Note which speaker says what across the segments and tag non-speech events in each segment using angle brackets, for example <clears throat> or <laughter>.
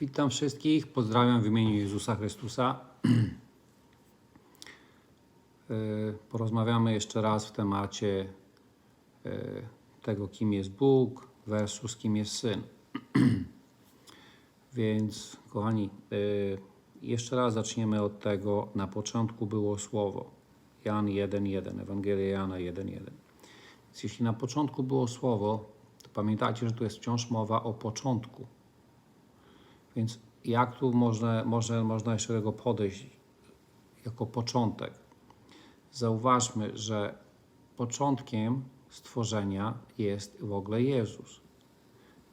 Speaker 1: Witam wszystkich, pozdrawiam w imieniu Jezusa Chrystusa. <clears throat> E, Porozmawiamy jeszcze raz w temacie e, tego, kim jest Bóg versus kim jest Syn. <clears throat> Więc, kochani, e, jeszcze raz zaczniemy od tego, na początku było Słowo. Jan 1.1, Ewangelia Jana 1.1. Więc jeśli na początku było Słowo, to pamiętajcie, że tu jest wciąż mowa o początku. Więc jak tu można, można, można jeszcze do tego podejść jako początek? Zauważmy, że początkiem stworzenia jest w ogóle Jezus.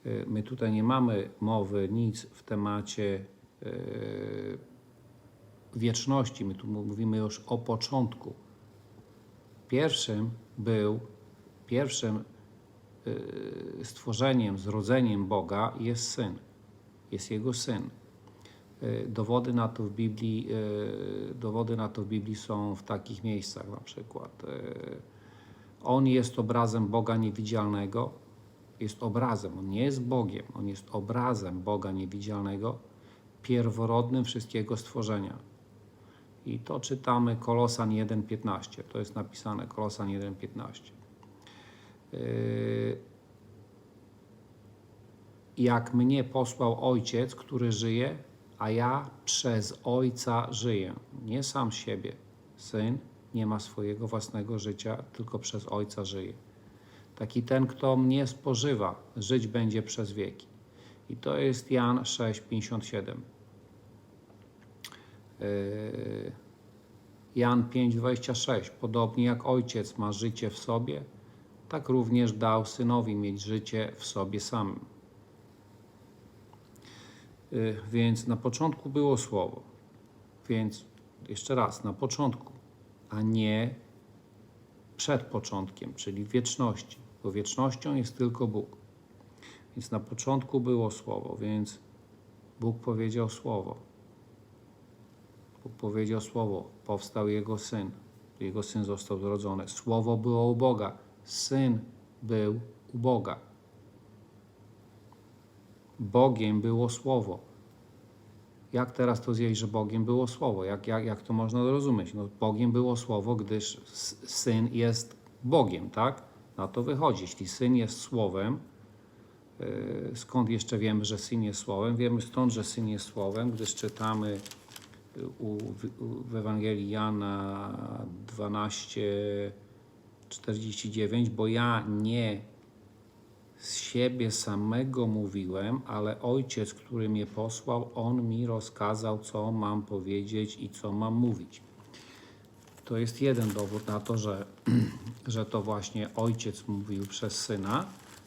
Speaker 1: Y, My tutaj nie mamy mowy nic w temacie y, wieczności, my tu mówimy już o początku. Pierwszym był, pierwszym y, stworzeniem, zrodzeniem Boga jest Syn jest jego syn. Y, Dowody na to w Biblii, y, dowody na to w Biblii są w takich miejscach na przykład. y, On jest obrazem Boga niewidzialnego, jest obrazem, on nie jest Bogiem, on jest obrazem Boga niewidzialnego, pierworodnym wszystkiego stworzenia. I to czytamy Kolosan 1,15. To jest napisane Kolosan 1,15. Yy, jak mnie posłał Ojciec, który żyje, a ja przez Ojca żyję. Nie sam siebie. Syn nie ma swojego własnego życia, tylko przez Ojca żyje. Taki ten, kto mnie spożywa, żyć będzie przez wieki. I to jest Jan 6,57. Yy, Jan 5,26. Podobnie jak Ojciec ma życie w sobie, tak również dał Synowi mieć życie w sobie samym. Y, Więc na początku było słowo. Więc jeszcze raz, na początku, a nie przed początkiem, czyli w wieczności, bo wiecznością jest tylko Bóg. Więc na początku było słowo, więc Bóg powiedział słowo. Bóg powiedział słowo, powstał jego syn. Jego syn został zrodzony. Słowo było u Boga, syn był u Boga. Bogiem było Słowo. Jak teraz to zjeść, że Bogiem było Słowo? Jak, jak, jak to można zrozumieć? No, Bogiem było Słowo, gdyż Syn jest Bogiem, tak? Na to wychodzi. Jeśli Syn jest Słowem, yy, skąd jeszcze wiemy, że Syn jest Słowem? Wiemy stąd, że Syn jest Słowem, gdyż czytamy y, u, w Ewangelii Jana 12, 49, bo ja nie z siebie samego mówiłem, ale ojciec, który mnie posłał, on mi rozkazał, co mam powiedzieć i co mam mówić. To jest jeden dowód na to, że, <clears throat> że to właśnie ojciec mówił przez syna,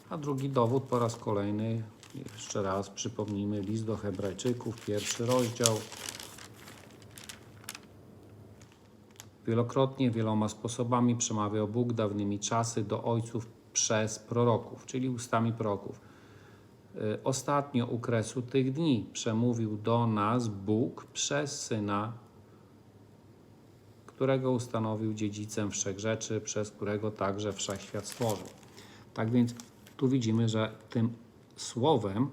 Speaker 1: a drugi dowód po raz kolejny, jeszcze raz przypomnijmy, list do Hebrajczyków, pierwszy rozdział. Wielokrotnie, wieloma sposobami przemawiał Bóg dawnymi czasy do ojców przez proroków, czyli ustami proroków. Y, Ostatnio u kresu tych dni przemówił do nas Bóg przez Syna, którego ustanowił dziedzicem wszechrzeczy, przez którego także wszechświat stworzył. Tak więc tu widzimy, że tym słowem,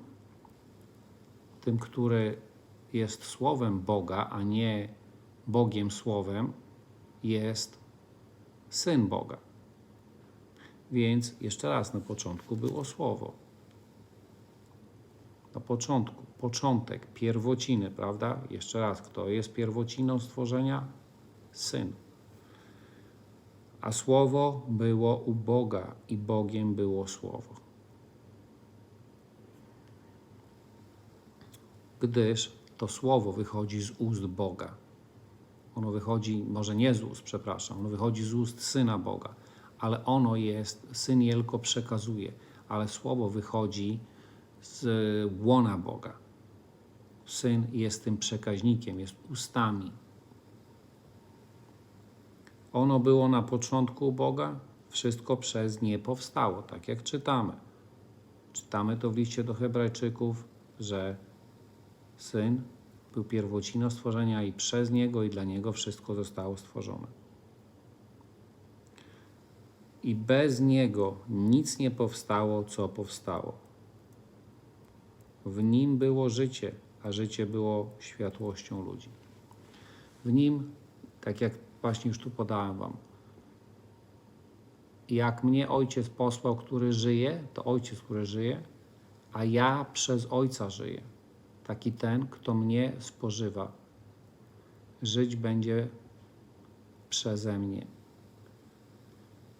Speaker 1: tym, który jest słowem Boga, a nie Bogiem słowem, jest Syn Boga. Więc jeszcze raz, na początku było Słowo. Na początku, początek, pierwociny, prawda? Jeszcze raz, kto jest pierwociną stworzenia? Syn. A Słowo było u Boga i Bogiem było Słowo. Gdyż to Słowo wychodzi z ust Boga. Ono wychodzi, może nie z ust, przepraszam, ono wychodzi z ust Syna Boga, ale ono jest, Syn je tylko przekazuje, ale Słowo wychodzi z łona Boga. Syn jest tym przekaźnikiem, jest ustami. Ono było na początku Boga, wszystko przez nie powstało, tak jak czytamy. Czytamy to w liście do Hebrajczyków, że Syn był pierwociną stworzenia i przez Niego i dla Niego wszystko zostało stworzone. I bez Niego nic nie powstało, co powstało. W Nim było życie, a życie było światłością ludzi. W nim, tak jak właśnie już tu podałem Wam, jak mnie ojciec posłał, który żyje, to ojciec, który żyje, a ja przez ojca żyję. Taki ten, kto mnie spożywa. Żyć będzie przeze mnie.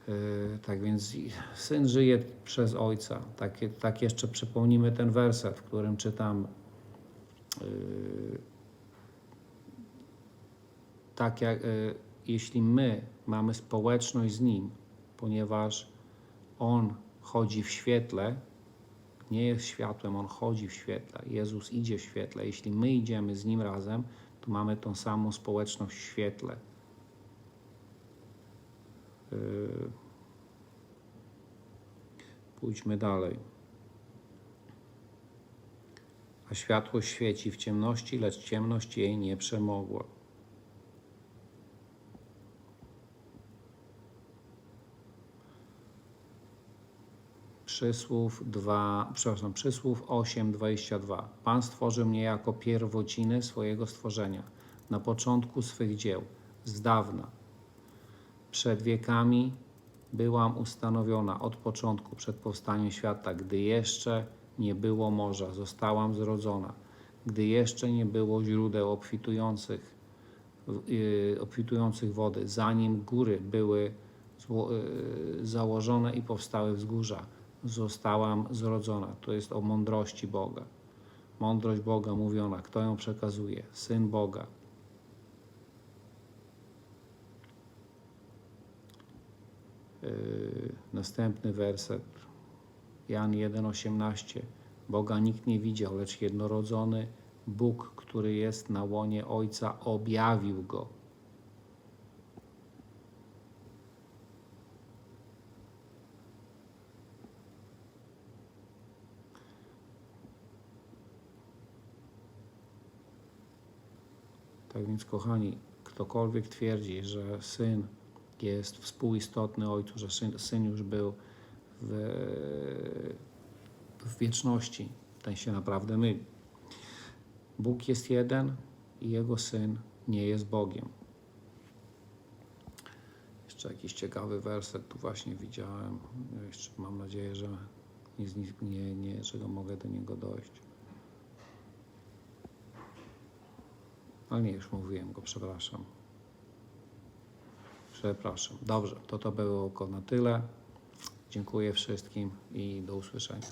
Speaker 1: Yy, tak więc syn żyje przez ojca. Tak, tak jeszcze przypomnimy ten werset, w którym czytam. Yy, tak jak yy, jeśli my mamy społeczność z nim, ponieważ on chodzi w świetle, nie jest światłem, on chodzi w świetle. Jezus idzie w świetle. Jeśli my idziemy z nim razem, to mamy tą samą społeczność w świetle. Yy, Pójdźmy dalej. A światło świeci w ciemności, lecz ciemność jej nie przemogła. Przysłów 2, przepraszam, przysłów 8, 22. Pan stworzył mnie jako pierwociny swojego stworzenia, na początku swych dzieł, z dawna. Przed wiekami byłam ustanowiona od początku, przed powstaniem świata, gdy jeszcze nie było morza, zostałam zrodzona, gdy jeszcze nie było źródeł obfitujących, yy, obfitujących wody, zanim góry były zło, yy, założone i powstały wzgórza, zostałam zrodzona. To jest o mądrości Boga. Mądrość Boga mówiona, kto ją przekazuje? Syn Boga. Następny werset. Jan 1,18. Boga nikt nie widział, lecz jednorodzony Bóg, który jest na łonie Ojca, objawił go. Tak więc, kochani, ktokolwiek twierdzi, że syn jest współistotny Ojcu, że syn, syn już był w, w wieczności, ten się naprawdę myli. Bóg jest jeden i jego syn nie jest Bogiem. Jeszcze jakiś ciekawy werset tu właśnie widziałem. Jeszcze mam nadzieję, że nie, nie, że mogę do niego dojść. Ale nie, już mówiłem go, przepraszam. Przepraszam. Dobrze, to to było na tyle. Dziękuję wszystkim i do usłyszenia.